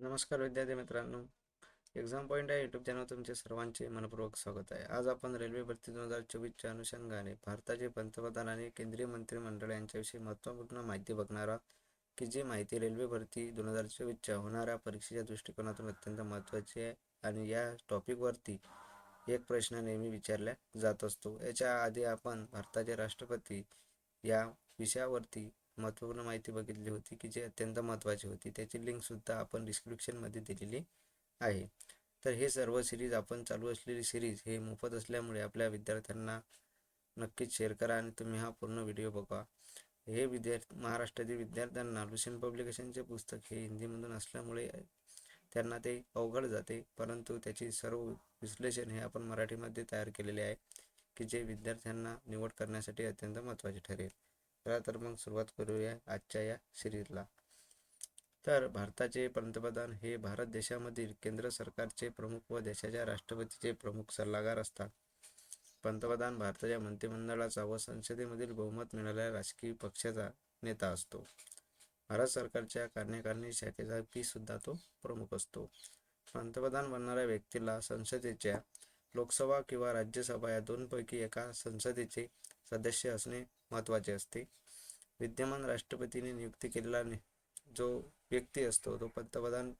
नमस्कार विद्यार्थी मित्रांनो. एक्झाम पॉईंट या यूट्यूब चॅनल तुमचे सर्वांचे मनपूर्वक स्वागत आहे. आज आपण रेल्वे भरती दोन हजार चोवीसच्या अनुषंगाने भारताचे पंतप्रधान आणि केंद्रीय मंत्रिमंडळ यांच्याविषयी महत्त्वपूर्ण माहिती बघणार आहोत की जी माहिती रेल्वे भरती दोन हजार चोवीसच्या होणाऱ्या परीक्षेच्या दृष्टिकोनातून अत्यंत महत्त्वाची आहे आणि या टॉपिकवरती एक प्रश्न नेहमी विचारला जात असतो. याच्या आधी आपण भारताचे राष्ट्रपती या विषयावरती महत्त्वपूर्ण माहिती बघितली होती की जी अत्यंत महत्त्वाची होती. त्याची लिंकसुद्धा आपण डिस्क्रिप्शनमध्ये दिलेली आहे. तर हे सर्व सिरीज आपण चालू असलेली सिरीज हे मोफत असल्यामुळे आपल्या विद्यार्थ्यांना नक्कीच शेअर करा आणि तुम्ही हा पूर्ण व्हिडिओ बघा. हे विद्यार्थी महाराष्ट्रातील विद्यार्थ्यांना लुसेन पब्लिकेशनचे पुस्तक हे हिंदीमधून असल्यामुळे त्यांना ते अवघड जाते. परंतु त्याची सर्व विश्लेषण हे आपण मराठीमध्ये तयार केलेले आहे की जे विद्यार्थ्यांना निवड करण्यासाठी अत्यंत महत्त्वाचे ठरेल. चला तर मग सुरुवात करूया आजच्या या सिरीजला तर भारताचे पंतप्रधान हे भारत देशामधील केंद्र सरकारचे प्रमुख व देशाच्या राष्ट्रपतीचे प्रमुख सल्लागार असतात. पंतप्रधान भारताच्या मंत्रिमंडळाचा व संसदेमधील बहुमत मिळालेल्या राजकीय पक्षाचा नेता असतो. भारत सरकारच्या कार्यकारिणी शाखेचा पी सुद्धा तो प्रमुख असतो. पंतप्रधान बनणाऱ्या व्यक्तीला संसदेच्या लोकसभा किंवा राज्यसभा या दोनपैकी एका संसदेचे सदस्य असणे महत्त्वाचे असते. विद्यमान राष्ट्रपतीने नियुक्ती केलेला जो व्यक्ती असतो तो पंतप्रधान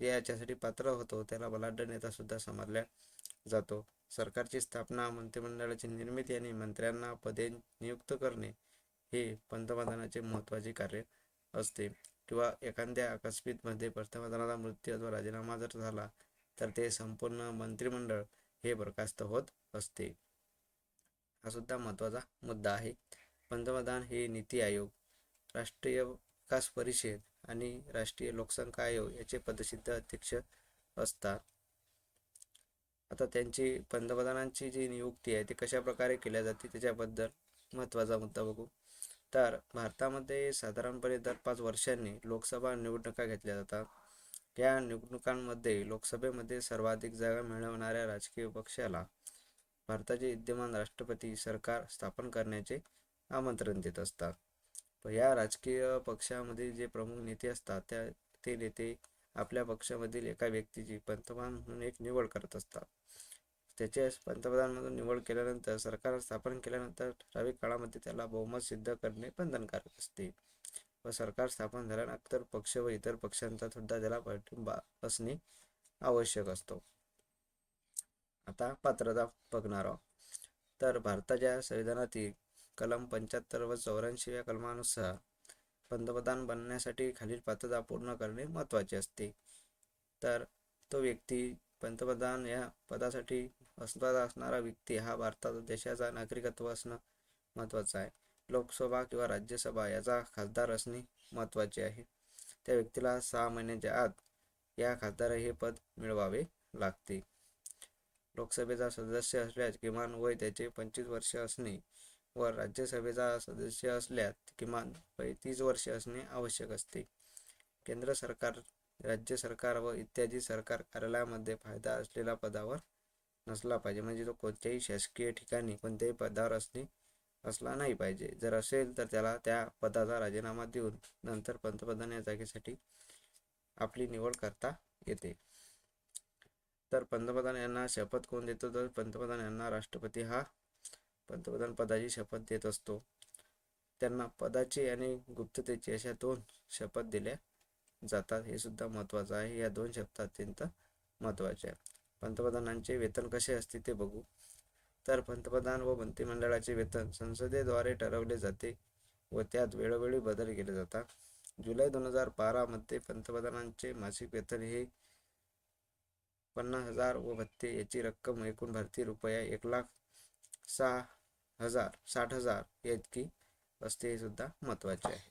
याच्यासाठी पात्र होतो त्याला बलाढ्य नेता सुद्धा समजल्या जातो. सरकारची स्थापना मंत्रिमंडळाची निर्मिती आणि मंत्र्यांना पदे नियुक्त करणे हे पंतप्रधानाचे महत्त्वाचे कार्य असते. किंवा एखाद्या आकस्मितमध्ये पंतप्रधानाचा मृत्यू अथवा राजीनामा जर झाला तर ते संपूर्ण मंत्रिमंडळ हे बरखास्त होत असते. हा सुद्धा महत्त्वाचा मुद्दा आहे. पंतप्रधान हे नीती आयोग राष्ट्रीय विकास परिषद आणि राष्ट्रीय लोकसंख्या आयोग याचे पदसिद्ध अध्यक्ष असतात. आता त्यांची पंतप्रधानांची जी नियुक्ती आहे ती कशा प्रकारे केल्या जाते त्याच्याबद्दल महत्त्वाचा मुद्दा बघू. तर भारतामध्ये साधारणपणे दर पाच वर्षांनी लोकसभा निवडणुका घेतल्या जातात. या निवडणुकांमध्ये लोकसभेमध्ये सर्वाधिक जागा मिळवणाऱ्या राजकीय पक्षाला भारताचे विद्यमान राष्ट्रपती सरकार स्थापन करण्याचे आमंत्रण देत असतात. या राजकीय पक्षामध्ये जे प्रमुख नेते असतात त्या ते नेते आपल्या पक्षामधील एका व्यक्तीची पंतप्रधान म्हणून एक निवड करत असतात. त्याचे पंतप्रधान म्हणून निवड केल्यानंतर सरकार स्थापन केल्यानंतर ठराविक काळामध्ये त्याला बहुमत सिद्ध करणे बंधनकारक असते. व सरकार स्थापन झाल्यानंतर पक्ष व इतर पक्षांचा सुद्धा त्याला पाठिंबा असणे आवश्यक असतो. आता पात्रता बघणार. आहोत तर भारताच्या संविधानातील कलम पंच्याहत्तर व चौऱ्याऐंशी या कलमानुसार पंतप्रधान बनण्यासाठी खालील पात्रता पूर्ण करणे महत्त्वाचे असते. तर तो व्यक्ती पंतप्रधान या पदासाठी असणारा असणारा व्यक्ती हा भारतात देशाचा नागरिकत्व असणं महत्त्वाचं आहे. लोकसभा किंवा राज्यसभा याचा खासदार असणे महत्त्वाचे आहे. त्या व्यक्तीला सहा महिन्याच्या आत या खासदार हे पद मिळवावे लागते. लोकसभेचा सदस्य असल्यास किमान वय त्याचे पंचवीस वर्ष असणे व राज्यसभेचा सदस्य असल्यास किमान पैतीस तीस असणे आवश्यक असते. केंद्र सरकार राज्य सरकार व इत्यादी सरकार कार्यालयामध्ये फायदा असलेला पदावर नसला पाहिजे. म्हणजे तो कोणत्याही शासकीय ठिकाणी कोणत्याही पदावर असणे असला नाही पाहिजे. जर असेल तर त्याला त्या पदाचा राजीनामा देऊन नंतर पंतप्रधान या जागेसाठी आपली निवड करता येते. तर पंतप्रधान यांना शपथ कोण देतो? तर पंतप्रधान यांना राष्ट्रपती हा पंतप्रधान पदाची शपथ देत असतो. त्यांना पदाची आणि गुप्ततेची अशा दोन शपथ दिल्या जातात. हे सुद्धा महत्त्वाचं आहे. या दोन शपथ अत्यंत महत्त्वाच्या आहे पंतप्रधानांचे वेतन कसे असते ते बघू. तर पंतप्रधान व मंत्रिमंडळाचे वेतन संसदेद्वारे ठरवले जाते व त्यात वेळोवेळी बदल केले जातात. जुलै दोन हजार बारामध्ये पंतप्रधानांचे मासिक वेतन हे पन्नास हजार व भत्ते याची रक्कम एकूण भरती रुपया एक लाख सहा हजार साठ हजार इतकी असते हे सुद्धा महत्त्वाचे आहे.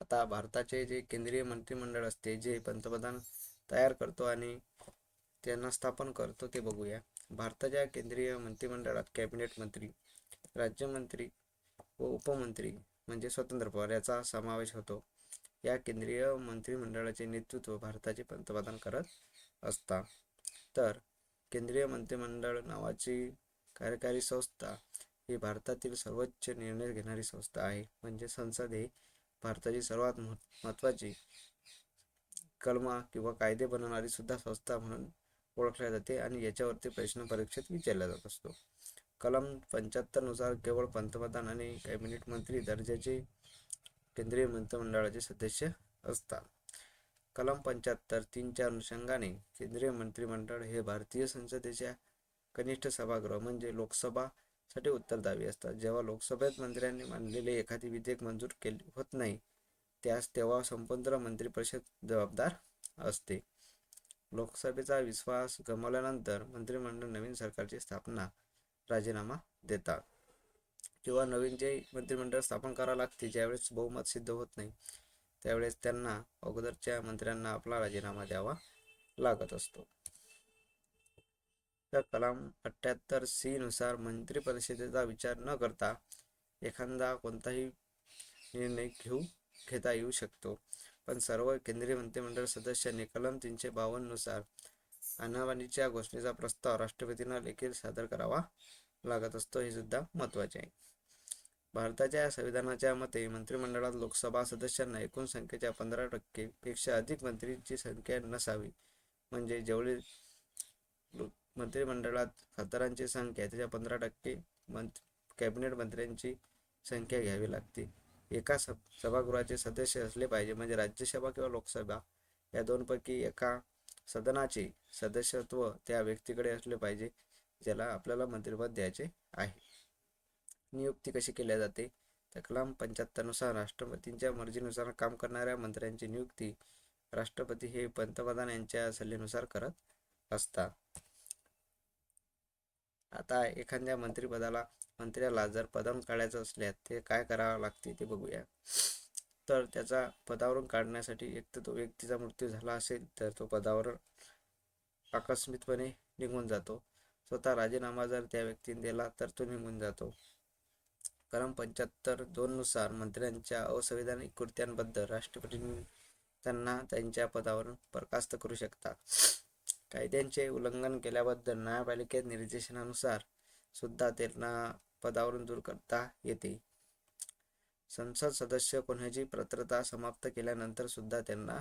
आता भारताचे जे केंद्रीय मंत्रिमंडळ असते जे पंतप्रधान तयार करतो आणि त्यांना स्थापन करतो ते बघूया. भारताच्या केंद्रीय मंत्रिमंडळात कॅबिनेट मंत्री राज्यमंत्री व उपमंत्री म्हणजे स्वतंत्र पवार याचा समावेश होतो. या केंद्रीय मंत्रिमंडळाचे नेतृत्व भारताचे पंतप्रधान करत असता. तर केंद्रीय मंत्रिमंडळ नावाची कार्यकारी संस्था ही भारतातील सर्वोच्च निर्णय घेणारी संस्था आहे. म्हणजे संसद ही भारताची सर्वात महत्त्वाची कलमा किंवा कायदे बनवणारी सुद्धा संस्था म्हणून ओळखल्या जाते आणि याच्यावरती प्रश्न परीक्षेत विचारला जात असतो. कलम पंच्याहत्तरनुसार केवळ पंतप्रधान आणि कॅबिनेट मंत्री दर्जाचे केंद्रीय मंत्रिमंडळाचे सदस्य असतात. कलम पंच्याहत्तर तीनच्या अनुषंगाने केंद्रीय मंत्रिमंडळ हे भारतीय संसदेच्या कनिष्ठ सभागृह म्हणजे लोकसभासाठी उत्तरदायी असतात. जेव्हा लोकसभेत मंत्र्यांनी मांडलेले एखादी विधेयक मंजूर केले होत नाही त्यास तेव्हा संपूर्ण मंत्रिपरिषद जबाबदार असते. लोकसभेचा विश्वास गमावल्यानंतर मंत्रिमंडळ नवीन सरकारची स्थापना राजीनामा देतात. किंवा नवीन जे मंत्रिमंडळ स्थापन करावं लागते ज्यावेळेस बहुमत सिद्ध होत नाही त्यावेळेस त्यांना अगोदरच्या मंत्र्यांना आपला राजीनामा द्यावा लागत असतो. तर कलम अठ्ठ्याहत्तर सी नुसार मंत्री परिषदेचा विचार न करता एखादा कोणताही निर्णय घेऊ घेता येऊ शकतो. पण सर्व केंद्रीय मंत्रिमंडळ सदस्यांनी कलम तीनशे बावन्ननुसार घोषणेचा प्रस्ताव राष्ट्रपतींना देखील सादर करावा लागत असतो हे सुद्धा महत्त्वाचे आहे. भारताच्या संविधानाच्या मते मंत्रिमंडळात लोकसभा सदस्यांना एकूण संख्येच्या पंधरा टक्के पेक्षा अधिक मंत्रीची संख्या नसावी. म्हणजे जेवढे मंत्रिमंडळात खासदारांची संख्या त्याच्या पंधरा टक्के मंत कॅबिनेट मंत्र्यांची संख्या घ्यावी लागते. एका स सभागृहाचे सदस्य असले पाहिजे म्हणजे राज्यसभा किंवा लोकसभा या दोनपैकी एका सदनाचे सदस्यत्व त्या व्यक्तीकडे असले पाहिजे ज्याला आपल्याला मंत्रिपद द्यायचे आहे. नियुक्ती कशी केल्या जाते? तर कलाम पंच्याहत्तरनुसार राष्ट्रपतींच्या मर्जीनुसार काम करणाऱ्या मंत्र्यांची नियुक्ती राष्ट्रपती हे पंतप्रधान यांच्या सल्ल्यानुसार करत असतात. आता एखाद्या मंत्रिपदाला मंत्र्याला जर पदावरून काढायचं असल्यास ते काय करावं लागते ते बघूया. तर त्याचा पदावरून काढण्यासाठी एक तर तो व्यक्तीचा मृत्यू झाला असेल तर तो पदावर आकस्मितपणे निघून जातो. स्वतः राजीनामा जर त्या व्यक्तीने दिला तर तो निघून जातो. कलम पंच्याहत्तर दोननुसार मंत्र्यांच्या असंविधानिक कृत्यांबद्दल राष्ट्रपतींनी त्यांना त्यांच्या पदावरून बरखास्त करू शकतात कायद्यांचे उल्लंघन केल्याबद्दल न्यायपालिकेत निर्देशनानुसार सुद्धा त्यांना पदावरून दूर करता येते. संसद सदस्य कोणाची पात्रता समाप्त केल्यानंतर सुद्धा त्यांना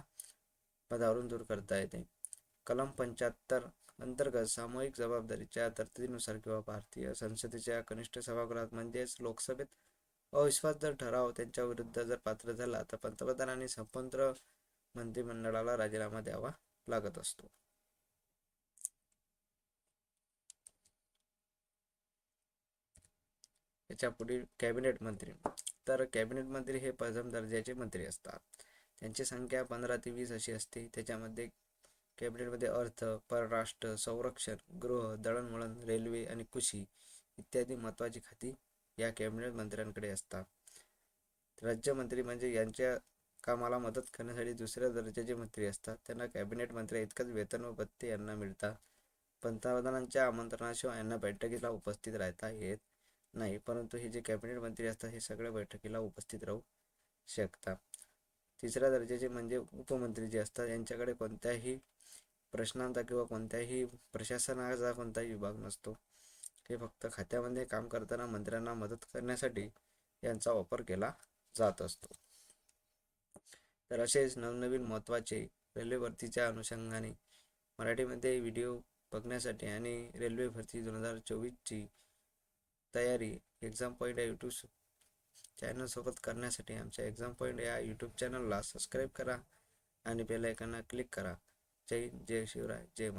पदावरून दूर करता येते. कलम पंच्याहत्तर अंतर्गत सामूहिक जबाबदारीच्या तरतुदीनुसार किंवा भारतीय संसदेच्या कनिष्ठ सभागृहात म्हणजेच लोकसभेत अविश्वास जर ठराव त्यांच्या विरुद्ध जर पात्र झाला तर पंतप्रधानांनी स्वतंत्र मंत्रिमंडळाला राजीनामा द्यावा लागत असतो. याच्या पुढील कॅबिनेट मंत्री. तर कॅबिनेट मंत्री हे प्रथम दर्जाचे मंत्री असतात. त्यांची संख्या पंधरा ते वीस अशी असते. त्याच्यामध्ये कॅबिनेटमध्ये अर्थ परराष्ट्र संरक्षण गृह दळणवळण रेल्वे आणि कृषी इत्यादी महत्त्वाची खाती या कॅबिनेट मंत्र्यांकडे असतात. राज्यमंत्री म्हणजे यांच्या कामाला मदत करण्यासाठी दुसऱ्या दर्जाचे मंत्री असतात. त्यांना कॅबिनेट मंत्री इतकंच वेतन व भत्ते यांना मिळतात. पंतप्रधानांच्या आमंत्रणाशिवाय यांना बैठकीला उपस्थित राहता येत नाही परंतु हे जे कॅबिनेट मंत्री असतात हे सगळ्या बैठकीला उपस्थित राहू शकतात. तिसऱ्या दर्जाचे म्हणजे उपमंत्री जे असतात यांच्याकडे कोणत्याही प्रश्नांचा किंवा कोणत्याही प्रशासनाचा कोणताही विभाग नसतो. हे फक्त खात्यामध्ये काम करताना मंत्र्यांना मदत करण्यासाठी यांचा वापर केला जात असतो. तर असेच नवनवीन महत्त्वाचे रेल्वे भरतीच्या अनुषंगाने मराठीमध्ये व्हिडिओ बघण्यासाठी आणि रेल्वे भरती दोन हजार चोवीसची तयारी एक्झाम पॉईंट या यूट्यूब चॅनलसोबत करण्यासाठी आमच्या एक्झाम पॉईंट या यूट्यूब चॅनलला सबस्क्राईब करा आणि बेल क्लिक करा. जय जय शिवराय जय